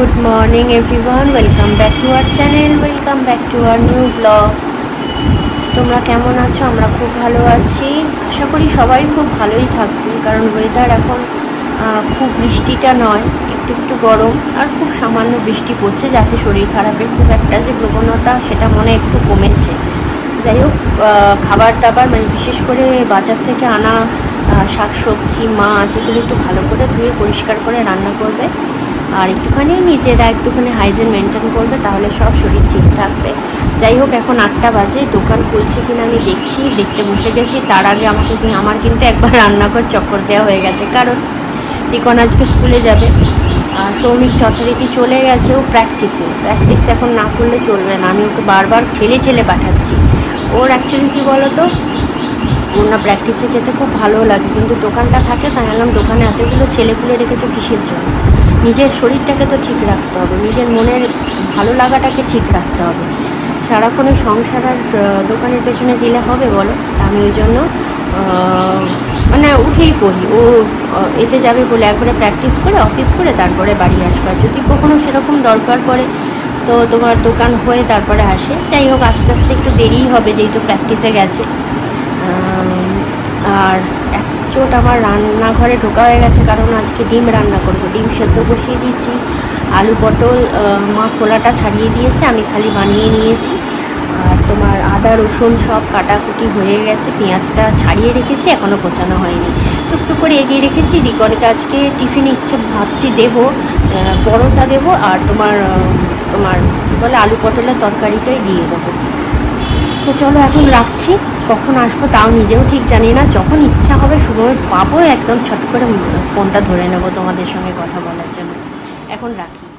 Good morning everyone welcome back to our channel welcome back to our new blog তোমরা কেমন আছো? আমরা খুব ভালো আছি। আশা করি সবাই খুব ভালোই থাকবে কারণ ওয়েদার এখন খুব বৃষ্টিটা নয়, একটু একটু গরম, আর খুব সামান্য বৃষ্টি পড়ছে, যাতে শরীর খারাপের খুব একটা যে প্রবণতা, সেটা মনে একটু কমেছে। যাই হোক খাবার দাবার মানে বিশেষ করে বাজার থেকে আনা শাক সবজি মাছ, এগুলো একটু ভালো করে ধুয়ে পরিষ্কার করে রান্না করবে। আর একটুখানি নিজেরা একটুখানি হাইজিন মেনটেন করবে, তাহলে সব শরীর ঠিক থাকবে। যাই হোক, এখন আটটা বাজে, দোকান খুলছে কিনা আমি দেখছি, দেখতে বসে গেছি। তার আগে আমাকে আমার কিন্তু একবার রান্নাঘর চক্কর দেওয়া হয়ে গেছে। কারণ রিকন আজকে স্কুলে যাবে। আর সৌমিক যথারীতি চলে গেছে, ও প্র্যাকটিসে প্র্যাকটিস এখন না করলে চলবে না। আমি ওকে বারবার ঠেলে ঠেলে পাঠাচ্ছি। ওর অ্যাকচুয়ালি কী বলো তো ওর না প্র্যাকটিসে যেতে খুব ভালো লাগে। কিন্তু দোকানটা থাকে তাই বললাম দোকানে এতগুলো ছেলেপুলে রেখেছো কিসের জন্য? নিজের শরীরটাকে তো ঠিক রাখতে হবে, নিজের মনের ভালো লাগাটাকে ঠিক রাখতে হবে। সারাক্ষণে সংসার আর দোকানের পেছনে দিলে হবে বলো? আমি ওই জন্য মানে উঠেই পড়ি। ও এতে যাবে বলে একবারে প্র্যাকটিস করে অফিস করে তারপরে বাড়ি আসবার। যদি কখনো সেরকম দরকার পড়ে, তো তোমার দোকান হয়ে তারপরে আসে। যাই হোক, আস্তে আস্তে একটু দেরিই হবে যেহেতু প্র্যাকটিসে গেছে। আর এক চোট আমার রান্নাঘরে ঢোকা হয়ে গেছে, কারণ আজকে ডিম রান্না করব। ডিম সেদ্ধ বসিয়ে দিয়েছি, আলু পটল মা খোলাটা ছাড়িয়ে দিয়েছে, আমি খালি বানিয়ে নিয়েছি। আর তোমার আদা, রসুন সব কাটাকুটি হয়ে গেছে, পেঁয়াজটা ছাড়িয়ে রেখেছি এখনও গোছানো হয়নি। টুকটুক করে এগিয়ে রেখেছি রিকনকে আজকে টিফিন ইচ্ছে, ভাবছি দেবো পরোটা দেবো, আর তোমার তোমার বলে, আলু পটলের তরকারিটাই দিয়ে দেবো। তো চলো এখন রাখছি। কখন আসব তাও নিজেও ঠিক জানি না। যখন ইচ্ছা হবে সময় পাবো একদম ছট করে ফোনটা ধরে নেব তোমাদের সঙ্গে কথা বলার জন্য। এখন রাখি।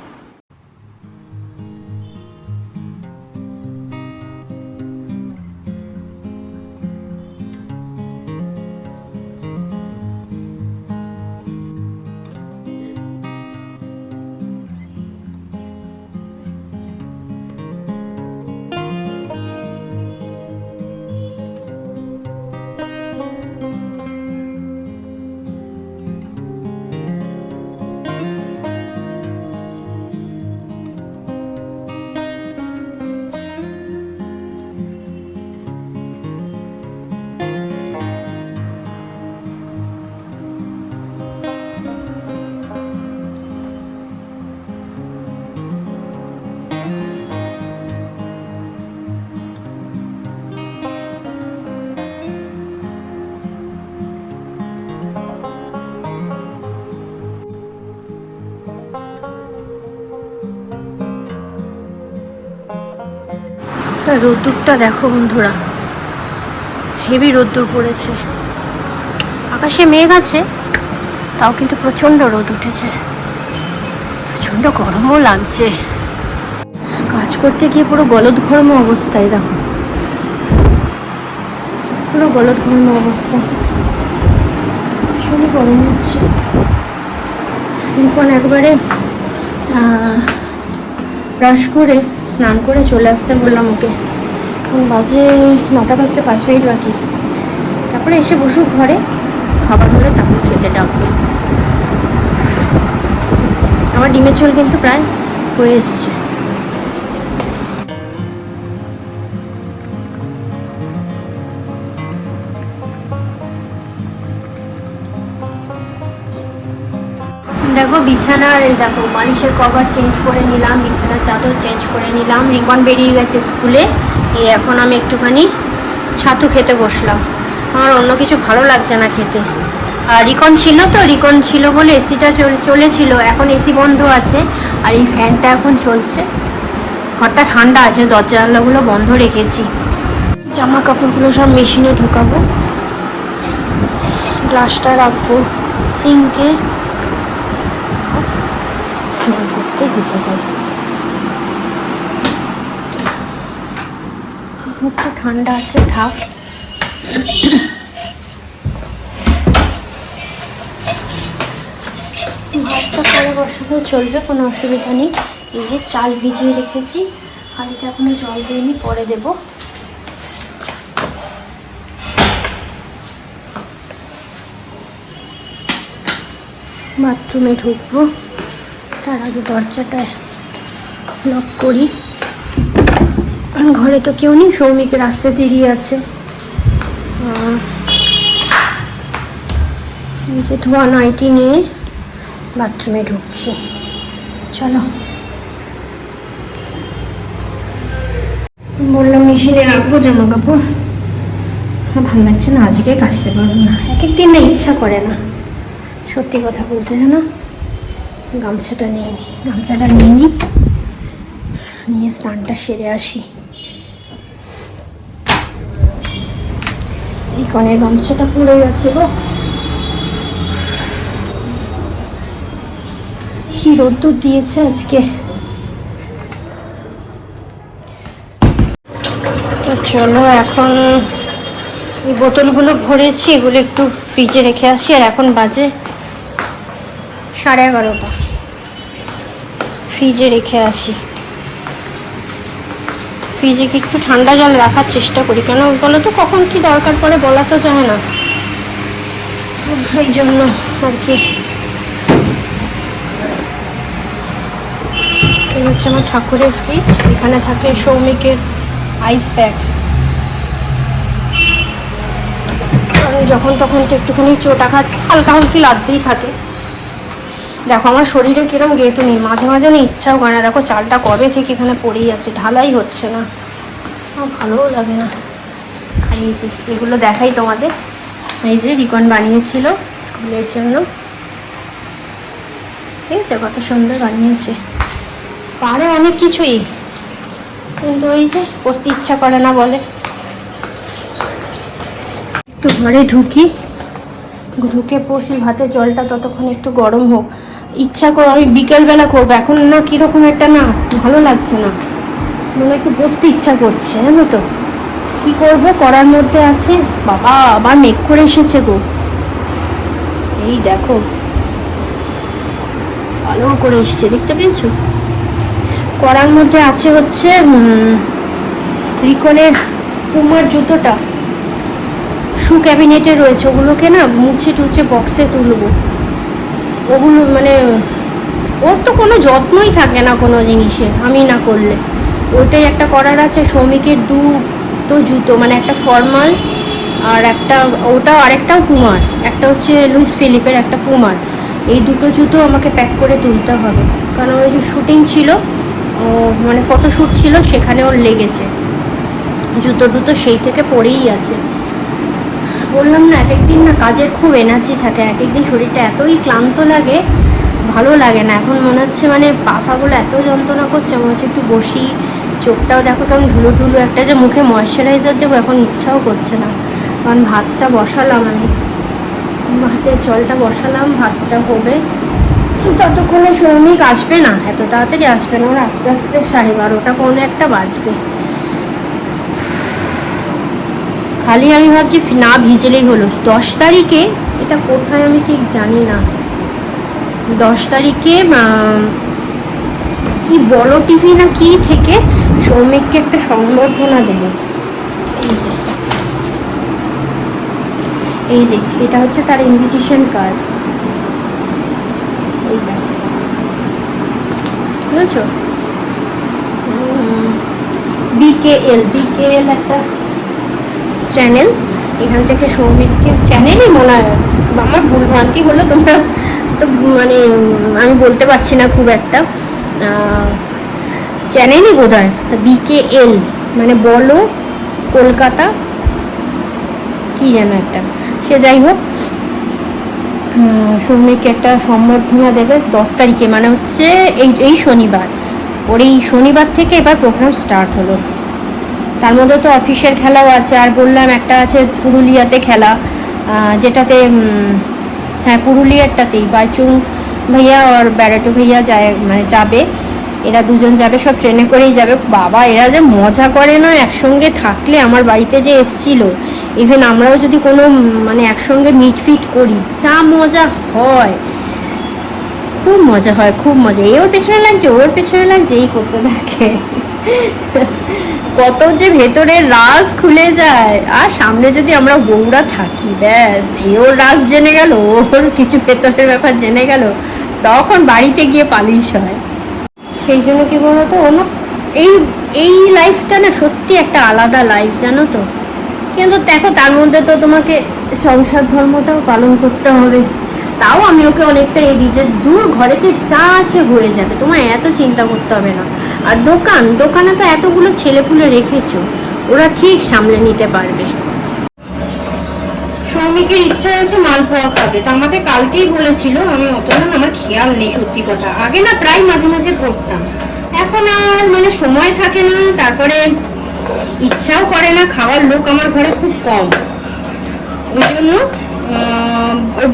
রোদ্দুরটা দেখো বন্ধুরা। হেভি রোদ্দুর পড়েছে। আকাশে মেঘ আছে, তাও কিন্তু প্রচণ্ড রোদ উঠেছে। প্রচণ্ড গরমও লাগছে। কাজ করতে গিয়ে পুরো গলদঘর্ম অবস্থায়, দেখো। পুরো গলদঘর্ম অবস্থা। ভীষণই গরম হচ্ছে। এখন একবারে ব্রাশ করে স্নান করে চলে আসতে বললাম ওকে। বাজে নটা বাজতে পাঁচ মিনিট বাকি। তারপরে এসে বসু ঘরে, খাবার হলে তারপর খেতে ডাকবো আমার ডিমের ঝোল কিন্তু প্রায় হয়ে এসছে। বিছানার, এই দেখো, বালিশের কভার চেঞ্জ করে নিলাম, বিছানার চাদর চেঞ্জ করে নিলাম রিকন বেরিয়ে গেছে স্কুলে এই এখন আমি একটুখানি ছাতু খেতে বসলাম। আমার অন্য কিছু ভালো লাগছে না খেতে। আর রিকন ছিল তো, রিকন ছিল বলে এসিটা চলেছিল, এখন এসি বন্ধ আছে, আর এই ফ্যানটা এখন চলছে। ঘরটা ঠান্ডা আছে দরজা জানলাগুলো বন্ধ রেখেছি। জামা কাপড়গুলো সব মেশিনে ঢোকাবো। গ্লাসটা রাখব সিঙ্কে স্নান করতে ঢুকে যাই মুখটা ঠান্ডা আছে ঢাক ভাতটা পরে বসানো চলবে কোনো অসুবিধা নেই এই যে চাল ভিজিয়ে রেখেছি হাঁড়িতে এখনও জল দিইনি পরে দেব বাথরুমে ঢুকবো তার আগে দরজাটা লক করি। ঘরে তো কেউ নেই সৌমিকের রাস্তা দেরিয়ে আছে। যে ধোয়া নাইটি নিয়ে বাথরুমে ঢুকছি। চলো। বললাম মেশিনে রাখব জামা কাপড়। ভালো লাগছে না, আজকে কাচতে পারব না। এক একদিন না ইচ্ছা করে না। সত্যি কথা বলতে জানো? গামছাটা নিয়ে নিই গামছাটা নিয়ে নিই নিয়ে স্নানটা সেরে আসি। এই কনের গামছাটা পড়ে গেছে গো। কি রোদ্দুর দিয়েছে আজকে? তো চলো এখন এই বোতলগুলো ভরেছি, এগুলো একটু ফ্রিজে রেখে আসি। আর এখন বাজে সাড়ে এগারোটা। ফ্রিজে রেখে আসি। ফ্রিজে একটু ঠান্ডা জল রাখার চেষ্টা করি? কেন বলো তো, কখন কি দরকার পড়ে বলা তো যায় না। এই জন্য আর কি। হচ্ছে আমার ঠাকুরের ফ্রিজ এখানে থাকে সৌমিকের আইস প্যাক যখন তখন তো একটুখানি চোটা খাত হালকা হালকি লাগতেই থাকে। দেখো, আমার শরীরে কিরম গেঁটো নেই, মাঝে মাঝে না ইচ্ছাও করে না। দেখো, চালটা কবে থেকে এখানে পড়েই আছে, ঢালাই হচ্ছে না। ভালোও লাগে না। আর এই যে, এগুলো দেখাই তোমাদের। এই যে রিকন বানিয়েছিল স্কুলের জন্য। ঠিক আছে কত সুন্দর বানিয়েছে? পারে অনেক কিছুই, কিন্তু ওই যে করতে ইচ্ছা করে না বলে। একটু ঘরে ঢুকি, ঢুকে বসি ভাতে জলটা ততক্ষণ একটু গরম হোক। ইচ্ছা করো, আমি বিকেলবেলা করব। এখন না, কীরকম একটা না, ভালো লাগছে না। মানে একটু বসতে ইচ্ছা করছে, জানো তো। কি করব, করার মধ্যে আছে। বাবা, আবার মেঘ করে এসেছে গো। এই দেখো। ভালো করে এসছে, দেখতে পেয়েছ? করার মধ্যে আছে হচ্ছে রিকনের পুমার জুতোটা। শু ক্যাবিনেটে রয়েছে, ওগুলোকে না মুছে টুছে বক্সে তুলবো। ওগুলো মানে ওর তো কোনো যত্নই থাকে না কোনো জিনিসে, আমি না করলে। ওটাই একটা করার আছে, শ্রমিকের দুটো জুতো মানে একটা ফর্মাল আর একটা ওটা আরেকটাও পুমার, একটা হচ্ছে লুইস ফিলিপের একটা পুমার। এই দুটো জুতো আমাকে প্যাক করে তুলতে হবে। কারণ ওই যে শুটিং ছিল, ও মানে ফটোশ্যুট ছিল, সেখানে ওর লেগেছে। জুতো টুতো সেই থেকে পরেই আছে। বললাম না এক একদিন না কাজের খুব এনার্জি থাকে এক একদিন শরীরটা এতই ক্লান্ত লাগে, ভালো লাগে না। এখন মনে হচ্ছে মানে পাফাগুলো এত যন্ত্রণা করছে, মনে হচ্ছে একটু বসি, চোখটাও দেখো কেমন ধুলো ধুলো একটা, যে মুখে ময়শ্চারাইজার দেবো, এখন ইচ্ছাও করছে না। কারণ ভাতটা বসালাম আমি। ভাতের জলটা বসালাম, ভাতটা হবে। ততক্ষণে শ্রমিক আসবে না, এত তাড়াতাড়ি আসবে না, ওরা আস্তে আস্তে সাড়ে বারোটা কোনো একটা বাজবে। খালি আমি ভাবছি না ভিজলেই হলো। দশ তারিখে, এটা কোথায় আমি ঠিক জানি না। দশ তারিখে কি বড় টিভি না কি থেকে সৌমিককে একটা সংবর্ধনা দেবে। এই যে। এই যে, এটা হচ্ছে তার ইনভিটেশন কার্ড এইটা। বুঝেছ? বিকেএল বিকেএল একটা চ্যানেল এখান থেকে সৌমিককে চ্যানেলই মনে হয়। আমার ভুলভ্রান্তি হলো তোমরা তো মানে আমি বলতে পারছি না খুব একটা। চ্যানেলই বোধ হয় তা বিকেএল মানে বলো কলকাতা, কি যেন একটা। সে যাই হোক সৌমিককে একটা সম্বর্ধনা দেবে দশ তারিখে মানে হচ্ছে এই এই শনিবার। ওর এই শনিবার থেকে এবার প্রোগ্রাম স্টার্ট হলো। তার মধ্যে তো অফিসের খেলাও আছে, আর বললাম একটা আছে পুরুলিয়াতে খেলা যেটাতে হ্যাঁ পুরুলিয়ারটাতেই, বাইচুং ভাইয়া আর ব্যারাটো ভাইয়া যায় মানে যাবে, এরা দুজন যাবে, সব ট্রেনে করেই যাবে। বাবা, এরা যে মজা করে না, একসঙ্গে থাকলে আমার বাড়িতে যে এসছিল ইভেন আমরাও যদি কোনো মানে একসঙ্গে মিট ফিট করি, যা মজা হয়। খুব মজা হয়, খুব মজা, এ ওর পেছনে লাগছে ওর পেছনে লাগছে, এই করতে থাকে। কত যে ভেতরের রাজ খুলে যায়। আর সামনে যদি আমরা বউরা থাকি, ব্যাস এ ওর রাজ জেনে গেল, ওর কিছু ভেতরের ব্যাপার জেনে গেল, তখন বাড়িতে গিয়ে পালিশ হয়। সেই জন্য কি বলতো অন্য এই এই লাইফটা না সত্যি একটা আলাদা লাইফ জানো তো? কিন্তু দেখো, তার মধ্যে তো তোমাকে সংসার ধর্মটাও পালন করতে হবে। তাও আমি ওকে অনেকটা দিই যে দূর ঘরেতে যা আছে হয়ে যাবে তোমার এত চিন্তা করতে হবে না। আর দোকান, দোকানে তো এতগুলো ছেলেপুলে রেখেছো, ওরা ঠিক সামলে নিতে পারবে। শ্রমিকের ইচ্ছা হয়েছে মালপোয়া খাবে, তো আমাকে কালকেই বলেছিল, আমি অত না, আমার খেয়াল নেই, সত্যি কথা। আগে না প্রায় মাঝে মাঝে করতাম। এখন আর মানে সময় থাকে না, তারপরে ইচ্ছাও করে না, খাওয়ার লোক আমার ঘরে খুব কম। ওই জন্য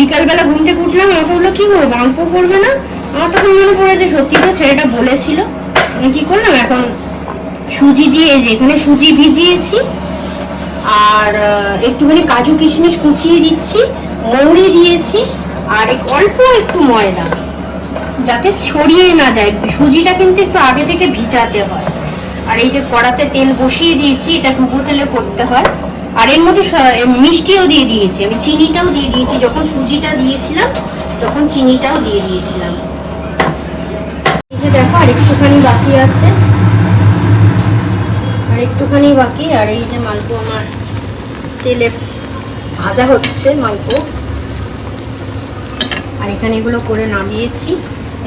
বিকালবেলা ঘুম থেকে উঠলাম, আমাকে বলল, কি গো মাংস করবে না? আমার তখন মনে পড়েছে, সত্যি তো ছেলেটা বলেছিল। আমি কি করলাম, এখন সুজি দিয়ে যে, এখানে সুজি ভিজিয়েছি, আর একটুখানি কাজু কিশমিশ কুচিয়ে দিচ্ছি, মৌরি দিয়েছি, আর অল্প একটু ময়দা, যাতে ছড়িয়ে না যায়। সুজিটা কিন্তু একটু আগে থেকে ভিজাতে হয়। আর এই যে কড়াতে তেল বসিয়ে দিয়েছি, এটা ডুবো তেলে করতে হয়। আর এর মধ্যে মিষ্টিও দিয়ে দিয়েছি। আমি চিনিটাও দিয়ে দিয়েছি। যখন সুজিটা দিয়েছিলাম, তখন চিনিটাও দিয়ে দিয়েছিলাম। দেখো, আর একটুখানি বাকি আছে। আর একটুখানি বাকি। আর এই যে মালপো আমার তেলে ভাজা হচ্ছে মালপো। আর এখানে এগুলো করে নামিয়েছি।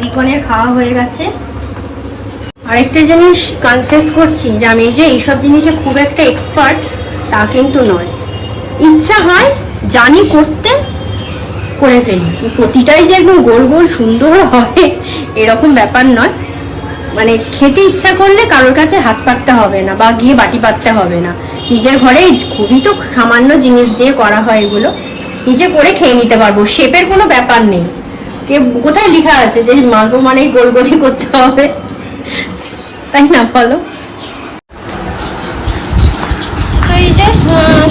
রিকনের খাওয়া হয়ে গেছে। আরেকটা জিনিস কনফেস করছি যে আমি যে এইসব জিনিসে খুব একটা এক্সপার্ট তা কিন্তু নয়। ইচ্ছা হয় জানি করতে করে ফেলি। প্রতিটাই যে একদম গোল গোল সুন্দর হবে এরকম ব্যাপার নয়। মানে খেতে ইচ্ছা করলে কারোর কাছে হাত পাততে হবে না বা গিয়ে বাটি পাততে হবে না। নিজের ঘরে খুবই তো সামান্য জিনিস দিয়ে করা হয় এগুলো। নিজে করে খেয়ে নিতে পারব, শেপের কোনো ব্যাপার নেই। কে, কোথায় লেখা আছে যে মালপো মানেই গোল গোলই করতে হবে? তাই না বলো?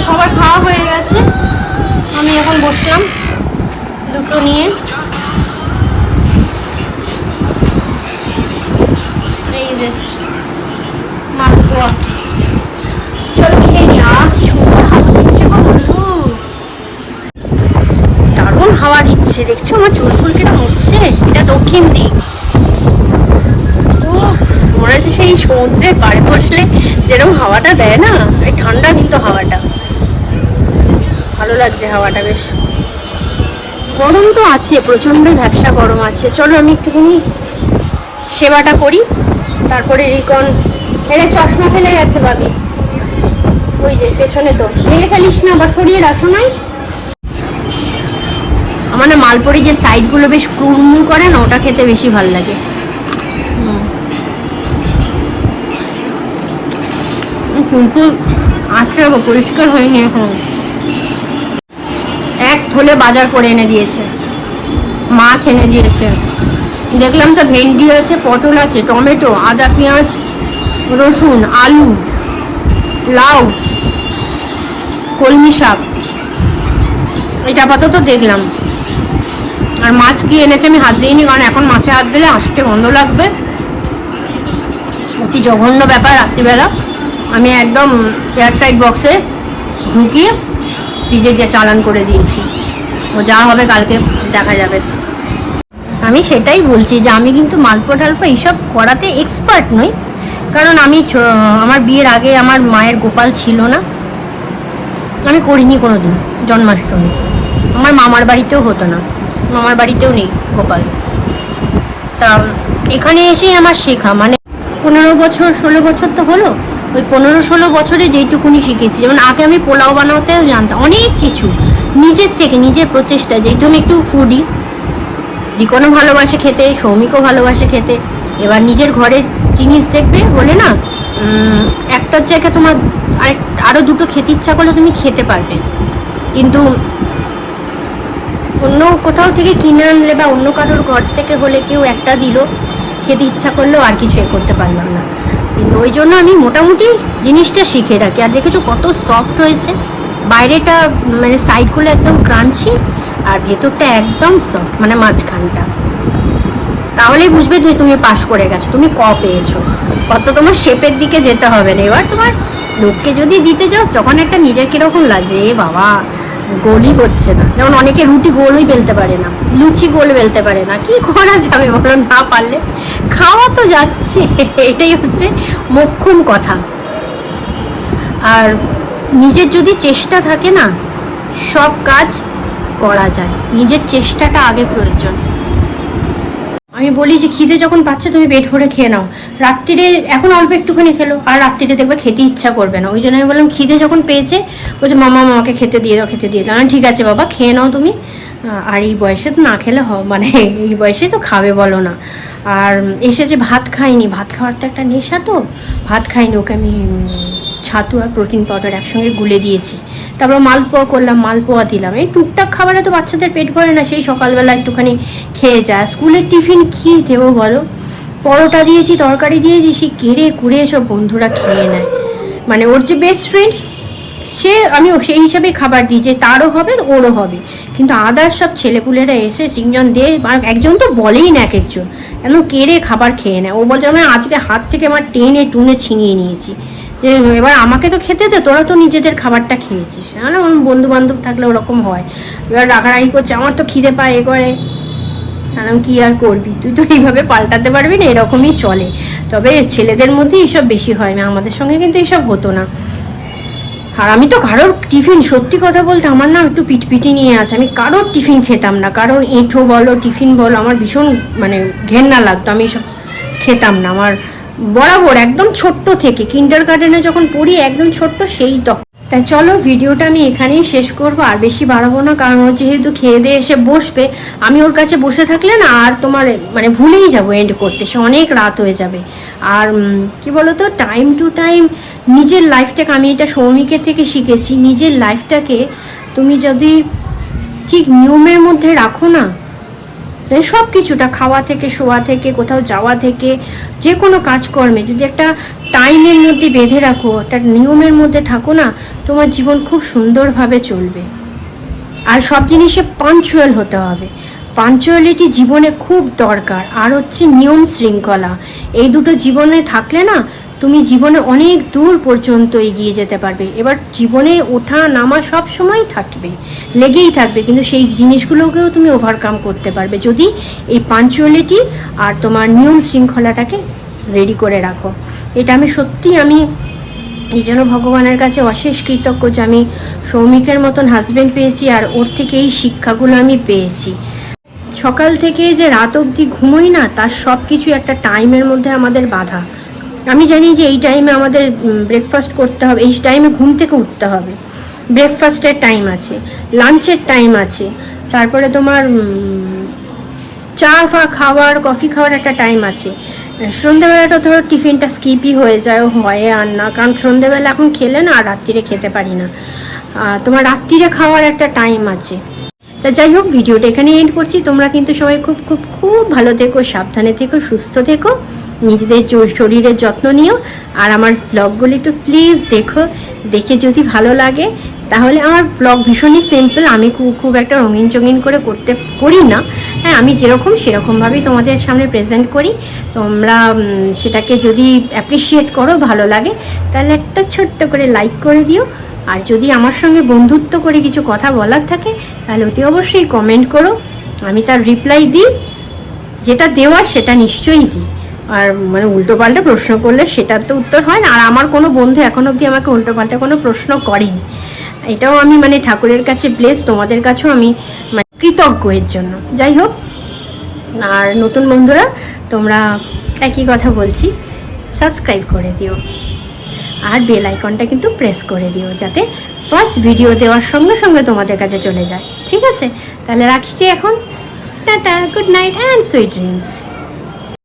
সবার খাওয়া হয়ে গেছে। আমি এখন বসলাম দুটো নিয়ে। এই যে মালপোয়া চলো খেয়ে নি দারুণ হাওয়া দিচ্ছে, দেখছ আমার চুল ফুল কিরম উঠছে এটা দক্ষিণ দিক। মনে হচ্ছে সেই সমুদ্রের পাড়ে বসলে যেরকম হাওয়াটা দেয় না, এই ঠান্ডা কিন্তু হাওয়াটা। ভালো লাগছে হাওয়াটা বেশ। গরম তো আছে, প্রচণ্ডই ব্যবসা গরম আছে। চলো আমি একটুখানি সেবাটা করি, তারপরে রিকন এর চশমা ফেলে গেছে ভাবি। ওই যে, পেছনে তো। ভেঙে ফেলিস না, আবার সরিয়ে রাখো নাই। আমার না মালপরি যে সাইডগুলো বেশ কুড়মুড় করে না, ওটা খেতে বেশি ভালো লাগে। চুলফুল আচ্ছা পরিষ্কার হয়নি এখন। থলে বাজার করে এনে দিয়েছে। মাছ এনে দিয়েছে। দেখলাম তো ভেন্ডি আছে, পটল আছে, টমেটো, আদা, পেঁয়াজ, রসুন, আলু, লাউ, কলমি শাক। এটা আপাতত দেখলাম। আর মাছ কি এনেছে আমি হাত দিইনি, কারণ এখন মাছে হাত দিলে আসতে গন্ধ লাগবে। অতি জঘন্য ব্যাপার রাত্রিবেলা। আমি একদম এয়ারটাইট বক্সে ঢুকিয়ে ফ্রিজে গিয়ে চালান করে দিয়েছি। ও যা হবে কালকে দেখা যাবে। আমি সেটাই বলছি যে আমি কিন্তু মালপো টালপো এইসব করাতে এক্সপার্ট নই। কারণ আমি আমার বিয়ের আগে আমার মায়ের গোপাল ছিল না। আমি করিনি কোনো দিন জন্মাষ্টমী। আমার মামার বাড়িতেও হতো না। মামার বাড়িতেও নেই গোপাল। তা এখানে এসেই আমার শেখা। মানে পনেরো বছর, ষোলো বছর তো হলো। ওই পনেরো ষোলো বছরে যেইটুকুনি শিখেছি, যেমন আগে আমি পোলাও বানাতেও জানতাম, অনেক কিছু। নিজের থেকে, নিজের প্রচেষ্টা যেহেতু আমি একটু ফুডি রিকনও ভালোবাসে খেতে, সৌমিকও ভালোবাসে খেতে। এবার নিজের ঘরে জিনিস দেখবে, বলে না একটার জায়গায় তোমার আরেক আরও দুটো খেতে ইচ্ছা করলে তুমি খেতে পারবে। কিন্তু অন্য কোথাও থেকে কিনে আনলে বা অন্য কারোর ঘর থেকে হলে কেউ একটা দিল, খেতে ইচ্ছা করলেও আর কিছু এ করতে পারলাম না। কিন্তু ওই জন্য আমি মোটামুটি জিনিসটা শিখে রাখি। আর দেখেছ কত সফট হয়েছে? বাইরেটা মানে সাইডগুলো একদম ক্রাঞ্চি আর ভেতরটা একদম সফট মানে মাঝখানটা। তাহলেই বুঝবে যে তুমি পাশ করে গেছো, তুমি ক পেয়েছ? কত তোমার শেপের দিকে যেতে হবে না। এবার তোমার লোককে যদি দিতে যাও যখন একটা নিজের কীরকম লাগছে, এ বাবা, গোলই হচ্ছে না। যেমন অনেকে রুটি গোলই বেলতে পারে না, লুচি গোল বেলতে পারে না। কি করা যাবে বলো না পারলে? খাওয়া তো যাচ্ছে, এটাই হচ্ছে মোক্ষম কথা। আর নিজের যদি চেষ্টা থাকে না, সব কাজ করা যায়। নিজের চেষ্টাটা আগে প্রয়োজন। আমি বলি যে, খিদে যখন পাচ্ছে তুমি পেট ভরে খেয়ে নাও। রাত্রিরে, এখন অল্প একটুখানি খেলো, আর রাত্রিরে দেখবে খেতে ইচ্ছা করবে না। ওই জন্য আমি বললাম, খিদে যখন পেয়েছে, বলছে, মামা মামাকে খেতে দিয়ে দাও, খেতে দিয়ে দাও। ঠিক আছে বাবা, খেয়ে নাও তুমি। আর এই বয়সে তো না খেলে হ মানে এই বয়সে তো খাবে বলো না। আর এসে যে ভাত খাইনি, ভাত খাওয়ার তো একটা নেশা তো। ভাত খাইনি, ওকে আমি ছাতু আর প্রোটিন পাউডার একসঙ্গে গুলে দিয়েছি। তারপর মালপোয়া করলাম, মালপোয়া দিলাম। এই টুকটাক খাবারে তো বাচ্চাদের পেট ভরে না, সেই সকালবেলা একটুখানি খেয়ে যায়। স্কুলের টিফিন কী দেবো বলো? পরোটা দিয়েছি, তরকারি দিয়েছি, সে কেড়ে কুড়ে সব বন্ধুরা খেয়ে নেয়। মানে ওর যে বেস্ট ফ্রেন্ড সে আমি সেই হিসাবে খাবার দিই, যে তারও হবে, ওরও হবে। কিন্তু আদার সব ছেলেপুলেরা এসে তিনজন দে একজন তো বলেই না এক একজন একদম কেড়ে খাবার খেয়ে নেয়? ও বলছে, আমি আজকে হাত থেকে আমার টেনে টুনে ছিনিয়ে নিয়েছি। যে এবার আমাকে তো খেতে দে, তোরা তো নিজেদের খাবারটা খেয়েছিস। হ্যাঁ বন্ধু বান্ধব থাকলে ওরকম হয়। এবার রাগারাগি করছে, আমার তো খিদে পায় এ করে। কারণ কি আর করবি? তুই তো এইভাবে পাল্টাতে পারবি না, এরকমই চলে। তবে ছেলেদের মধ্যে এইসব বেশি হয় না, আমাদের সঙ্গে কিন্তু এইসব হতো না। আর আমি তো কারোর টিফিন, সত্যি কথা বলতে আমার না একটু পিটপিটি নিয়ে আছে। আমি কারোর টিফিন খেতাম না, কারোর এঁঠো বলো, টিফিন বলো, আমার ভীষণ মানে ঘেন্না লাগতো, আমি সব খেতাম না। আমার বরাবর একদম ছোট্ট থেকে কিন্ডার গার্ডেনে যখন পড়ি, একদম ছোট্ট, সেই তখন। তাই চলো ভিডিওটা আমি এখানেই শেষ করব, আর বেশি বাড়াবো না, কারণ ও যেহেতু খেয়ে দিয়ে এসে বসবে, আমি ওর কাছে বসে থাকলে না আর তোমার মানে ভুলেই যাব এন্ড করতে, সে অনেক রাত হয়ে যাবে। আর কি বলতো টাইম টু টাইম নিজের লাইফটাকে আমি এটা সৌমিকের থেকে শিখেছি, নিজের লাইফটাকে তুমি যদি ঠিক নিয়মের মধ্যে রাখো না সব কিছুটা খাওয়া থেকে, শোয়া থেকে, কোথাও যাওয়া থেকে, যে কোনো কাজকর্মে যদি একটা টাইমের মধ্যে বেঁধে রাখো, একটা নিয়মের মধ্যে থাকো না, তোমার জীবন খুব সুন্দরভাবে চলবে। আর সব জিনিসে পাঞ্চুয়াল হতে হবে। পাঞ্চুয়ালিটি জীবনে খুব দরকার। আর হচ্ছে নিয়ম শৃঙ্খলা। এই দুটো জীবনে থাকলে না তুমি জীবনে অনেক দূর পর্যন্ত এগিয়ে যেতে পারবে। এবার জীবনে ওঠা, নামা সব সময় থাকবে, লেগেই থাকবে, কিন্তু সেই জিনিসগুলোকেও তুমি ওভারকাম করতে পারবে। যদি এই পাঞ্চুয়ালিটি আর তোমার নিয়ম শৃঙ্খলাটাকে রেডি করে রাখো। এটা আমি সত্যি আমি এই জন্য ভগবানের কাছে অশেষ কৃতজ্ঞ যে আমি সৌমিকের মতন হাজবেন্ড পেয়েছি আর ওর থেকে এই শিক্ষাগুলো আমি পেয়েছি। সকাল থেকে যে রাত অবধি ঘুমোই না, তার সব কিছু একটা টাইমের মধ্যে আমাদের বাধা। আমি জানি যে এই টাইমে আমাদের ব্রেকফাস্ট করতে হবে, এই টাইমে ঘুম থেকে উঠতে হবে। ব্রেকফাস্টের টাইম আছে লাঞ্চের টাইম আছে, তারপরে তোমার চা ফা খাওয়ার কফি খাওয়ার একটা টাইম আছে। সন্ধ্যেবেলাটা ধরো টিফিনটা স্কিপই হয়ে যায়, হয় আর না, কারণ সন্ধ্যেবেলা এখন খেলে না, আর রাত্রিরে খেতে পারি না। তোমার রাত্রিরে খাওয়ার একটা টাইম আছে। তা যাই হোক, ভিডিওটা এখানে এন্ড করছি। তোমরা কিন্তু সবাই খুব খুব খুব ভালো থেকো, সাবধানে থেকো, সুস্থ থেকো। নিজেদের শরীরের যত্ন নিও। আর আমার ব্লগগুলি একটু প্লিজ দেখো, দেখে যদি ভালো লাগে, তাহলে আমার ব্লগ ভীষণই সিম্পল আমি খুব একটা রঙিন চঙিন করে করতে করি না। হ্যাঁ আমি যেরকম সেরকমভাবেই তোমাদের সামনে প্রেজেন্ট করি। তোমরা সেটাকে যদি অ্যাপ্রিসিয়েট করো, ভালো লাগে, তাহলে একটা ছোট্ট করে লাইক করে দিও। আর যদি আমার সঙ্গে বন্ধুত্ব করে কিছু কথা বলার থাকে, তাহলে অতি অবশ্যই কমেন্ট করো। আমি তার রিপ্লাই দিই। যেটা দেওয়ার, সেটা নিশ্চয়ই দিই। আর মানে উল্টোপাল্টা প্রশ্ন করলে সেটার তো উত্তর হয় না। আর আমার কোনো বন্ধু এখন অবধি আমাকে উল্টোপাল্টা কোনো প্রশ্ন করেনি। এটাও আমি মানে ঠাকুরের কাছে প্লেস তোমাদের কাছেও আমি মানে কৃতজ্ঞ এর জন্য। যাই হোক, আর নতুন বন্ধুরা, তোমরা একই কথা বলছি সাবস্ক্রাইব করে দিও। আর বেল আইকনটা কিন্তু প্রেস করে দিও, যাতে ফার্স্ট ভিডিও দেওয়ার সঙ্গে সঙ্গে তোমাদের কাছে চলে যায়। ঠিক আছে? তাহলে রাখছি এখন। Tata good night and sweet dreams